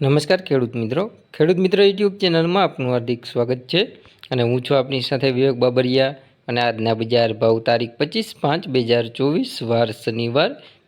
નમસ્કાર ખેડૂત મિત્રો. ખેડૂત મિત્રો યુટ્યુબ ચેનલમાં આપનું હાર્દિક સ્વાગત છે અને હું છું આપની સાથે વિવેક બાબરિયા અને આજના બજાર ભાવ તારીખ પચીસ પાંચ, બે હજાર ચોવીસ, વાર શનિવાર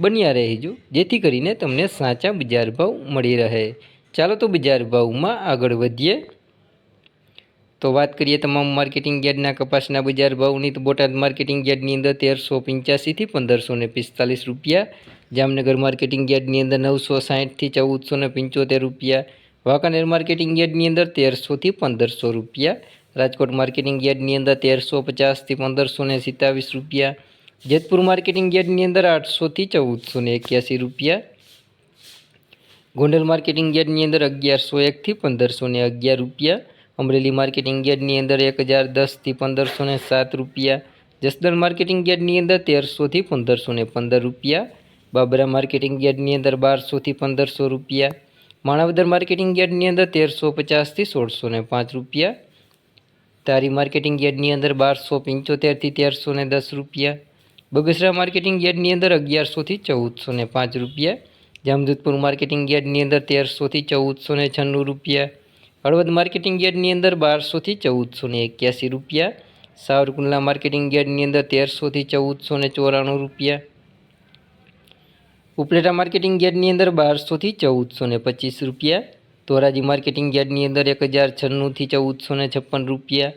બન્યા રહેજો જેથી કરીને તમને સાચા બજાર ભાવ મળી રહે. ચાલો તો બજાર ભાવમાં આગળ વધીએ. તો વાત કરીએ તમામ માર્કેટિંગ યાર્ડના કપાસના બજાર ભાવની તો બોટાદ માર્કેટિંગ યાર્ડની અંદર તેરસો પંચ્યાસીથી પંદરસો ને પિસ્તાલીસ રૂપિયા. જામનગર માર્કેટિંગ યાર્ડની અંદર નવસો સાહીઠથી ચૌદસો ને પંચોતેર રૂપિયા. વાંકાનેર માર્કેટિંગ યાર્ડની અંદર તેરસોથી પંદરસો રૂપિયા. રાજકોટ માર્કેટિંગ યાર્ડની અંદર તેરસો પચાસથી પંદરસો ને સિત્તાવીસ રૂપિયા. જેતપુર માર્કેટિંગ યાર્ડની અંદર આઠસોથી ચૌદસો ને એક્યાસી રૂપિયા. ગોંડલ માર્કેટિંગ યાર્ડની અંદર અગિયારસો એકથી પંદરસો ને અગિયાર રૂપિયા. અમરેલી માર્કેટિંગ યાર્ડની અંદર એક હજાર દસથી પંદરસો ને સાત રૂપિયા. જસદણ માર્કેટિંગ યાર્ડની અંદર તેરસોથી પંદરસો ને પંદર રૂપિયા. બાબરા માર્કેટિંગ યાર્ડની અંદર બારસોથી પંદરસો રૂપિયા. માણાવદર માર્કેટિંગ યાર્ડની અંદર તેરસો પચાસથી સોળસો ને પાંચ રૂપિયા. તારી માર્કેટિંગ યાર્ડની અંદર બારસો પંચોતેરથી તેરસો ને દસ રૂપિયા. બગસરા માર્કેટિંગ યાર્ડની અંદર અગિયારસોથી ચૌદસો ને પાંચ રૂપિયા. જામજોધપુર માર્કેટિંગ યાર્ડની અંદર તેરસોથી ચૌદસો ને છન્નું રૂપિયા. હળવદ માર્કેટિંગ યાર્ડની અંદર બારસોથી ચૌદસો ને એક્યાસી રૂપિયા. સાવરકુંડલા માર્કેટિંગ યાર્ડની અંદર તેરસોથી ચૌદસો ને ચોરાણું રૂપિયા. ઉપલેટા માર્કેટિંગ યાર્ડની અંદર બારસોથી ચૌદસો ને પચીસ રૂપિયા. ધોરાજી માર્કેટિંગ યાર્ડની અંદર એક હજાર છન્નુંથી ચૌદસો ને છપ્પન રૂપિયા.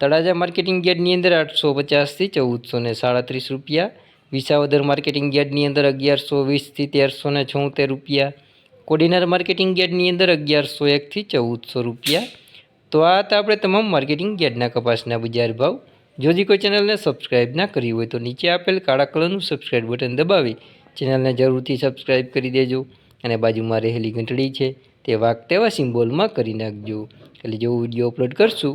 તળાજા માર્કેટિંગ યાર્ડની અંદર આઠસો પચાસથી ચૌદસો ને સાડત્રીસ રૂપિયા. વિસાવદર માર્કેટિંગ યાર્ડની અંદર અગિયારસો વીસથી તેરસો ને છોતેર રૂપિયા. કોડીનાર માર્કેટિંગ યાર્ડની અંદર અગિયારસો એકથી ચૌદસો રૂપિયા. તો આ હતા આપણે તમામ માર્કેટિંગ યાર્ડના કપાસના બજાર ભાવ. જો હજી કોઈ ચેનલને સબસ્ક્રાઇબ ના કરી હોય તો નીચે આપેલ કાળા કલરનું સબસ્ક્રાઇબ બટન દબાવી ચેનલને જરૂરથી સબસ્ક્રાઇબ કરી દેજો અને બાજુમાં રહેલી ઘંટડી છે તે વાગ તેવા સિમ્બોલમાં કરી નાખજો. એટલે જેવું વીડિયો અપલોડ કરશું